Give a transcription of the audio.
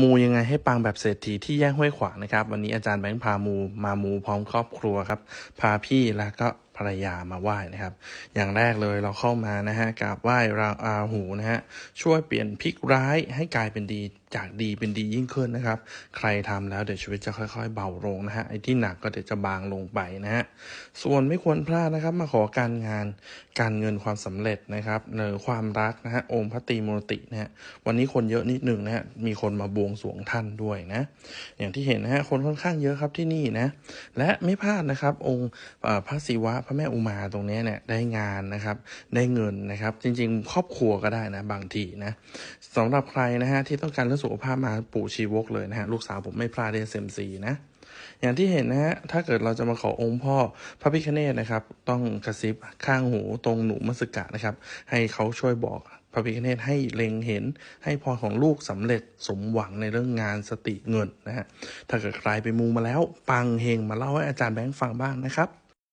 มูยังไงให้ปังแบบเศรษฐีที่แย่งห้วยขวางนะครับ วันนี้อาจารย์แบงค์พามูมามูพร้อมครอบครัวครับ พาพี่แล้วก็ ภรรยามาไหว้นะครับ อย่างแรกเลยเราเข้ามานะฮะกราบไหว้ราอาหูนะฮะช่วยเปลี่ยนพลิกร้ายให้กลายเป็นดีจากดีเป็นดียิ่งขึ้นนะครับ ใครทำแล้วเดี๋ยวชีวิตจะค่อยๆ เบาลงนะฮะไอ้ที่หนักก็เดี๋ยวจะบางลงไปนะฮะส่วนไม่ควรพลาดนะครับ มาขอการงานการเงินความสำเร็จนะครับหรือความรักนะฮะองค์พระตรีมูรตินะฮะวันนี้คนเยอะนิดหนึ่งนะฮะมีคนมาบวงสรวงท่านด้วยนะ อย่างที่เห็นนะฮะคนค่อนข้างเยอะครับที่นี่นะและไม่พลาดนะครับ องค์พระศิวะพระแม่อุมาตรงนี้เนี่ยได้งานนะครับได้เงินนะครับ จริง ๆ ครอบครัวก็ได้นะบางทีนะสำหรับใครนะฮะที่ต้องการเรื่องสุขภาพมาปู่ชีวกเลยนะฮะลูกสาวผมไม่พลาดเดซเซมซีนะอย่างที่เห็นนะฮะ ถ้าเกิดเราจะมาขอองค์พ่อพระพิคเนตนะครับ ต้องกระซิบข้างหูตรงหนูมัสกะนะครับ ให้เขาช่วยบอกพระพิคเนตให้เล็งเห็น ให้พรของลูกสำเร็จสมหวังในเรื่องงานสติเงินนะฮะ ถ้าเกิดใครไปมูมาแล้ว ปังเฮงมาเล่าให้อาจารย์แบงค์ฟังบ้างนะครับ